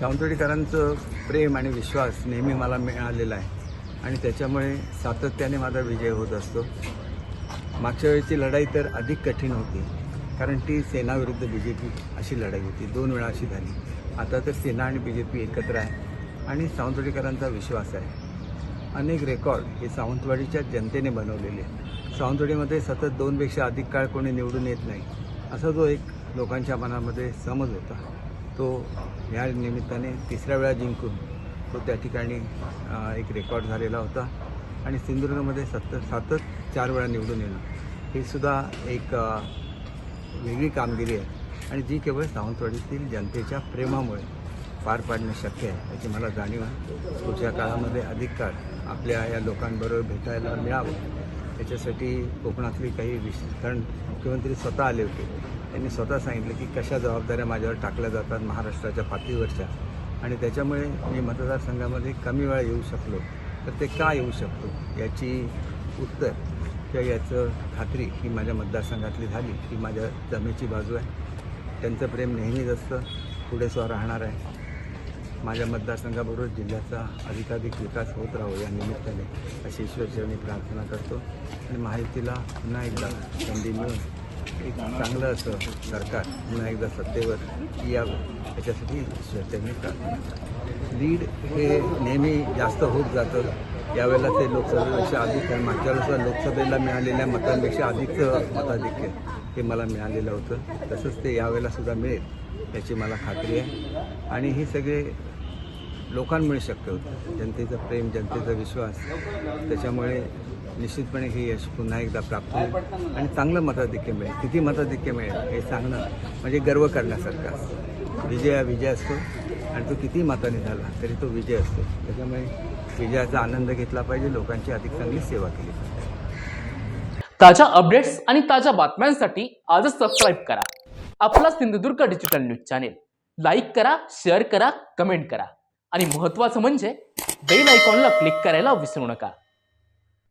सावंतवाडीकरांचं प्रेम आणि विश्वास नेहमी मला मिळालेला आहे. आणि त्याच्यामुळे सातत्याने माझा विजय होत असतो. मागच्या वेळेची लढाई तर अधिक कठीण होती कारण ती सेनाविरुद्ध बी जे पी अशी लढाई होती. दोन वेळा अशी झाली. आता तर सेना आणि बी जे पी एकत्र आहे आणि सावंतवाडीकरांचा विश्वास आहे. अनेक रेकॉर्ड हे सावंतवाडीच्या जनतेने बनवलेले आहेत. सावंतवाडीमध्ये सतत दोनपेक्षा अधिक काळ कोणी निवडून येत नाही असा जो एक लोकांच्या मनामध्ये समज होता. तो ह्या निमित्ताने तिसऱ्या वेळा जिंकून तो त्या ठिकाणी एक रेकॉर्ड झालेला होता. आणि सिंधुदुर्गमध्ये सतत सतत चार वेळा निवडून येणं ही सुद्धा एक वेगळी कामगिरी आहे. आणि जी केवळ सावंतवाडीतील जनतेच्या प्रेमामुळे पार पाडणं शक्य आहे याची मला जाणीव आहे. पुढच्या काळामध्ये अधिक काळ आपल्या या लोकांबरोबर भेटायला मिळावं. याच्यासाठी कोकणातली काही विशेष कारण मुख्यमंत्री स्वतः आले होते. त्यांनी स्वतः सांगितलं की कशा जबाबदाऱ्या माझ्यावर टाकल्या जातात महाराष्ट्राच्या पातळीवरच्या. आणि त्याच्यामुळे मी मतदारसंघामध्ये कमी वेळा येऊ शकलो. तर ते का येऊ शकतो? याची उत्तर किंवा याचं खात्री ही माझ्या मतदारसंघातली झाली. की माझ्या जमेची बाजू आहे. त्यांचं प्रेम नेहमीच असतं. पुढे सुद्धा राहणार आहे. माझ्या मतदारसंघाबरोबर जिल्ह्याचा अधिकाधिक विकास होत राहो या निमित्ताने अशी ईश्वरचरणी प्रार्थना करतो. आणि माहितीला पुन्हा एकदा संधी मिळून एक चांगलं असं सरकार पुन्हा एकदा सत्तेवर यावं. याच्यासाठी ईश्वरचरणी प्रार्थना लीड हे नेहमी जास्त होत जातं. यावेळेला ते लोकसभेपेक्षा अधिक आहे मागच्या वेळेस लोकसभेला मिळालेल्या मतांपेक्षा अधिकचं मताधिक्य हे मला मिळालेलं होतं. तसंच ते यावेळेला सुद्धा मिळेल याची मला खात्री आहे. आणि हे सगळे लोकांमुळे शक्य होतं. जनतेचं प्रेम जनतेचा विश्वास त्याच्यामुळे निश्चितपणे हे यश पुन्हा एकदा प्राप्त होईल आणि चांगलं मताधिक्य मिळेल. किती मताधिक्य मिळेल हे सांगणं म्हणजे गर्व करण्यासारखं असतं. विजय हा विजय असतो आणि तो किती मताने झाला तरी तो विजय असतो. त्याच्यामुळे विजयाचा आनंद घेतला पाहिजे लोकांची अधिक चांगली सेवा केली पाहिजे. ताज्या अपडेट्स आणि ताज्या बातम्यांसाठी आजच सबस्क्राईब करा. आपला Sindhudurg digital news channel like करा शेअर करा कमेंट करा. आणि महत्त्वाचं म्हणजे बेल आयकॉनला क्लिक करायला विसरू नका.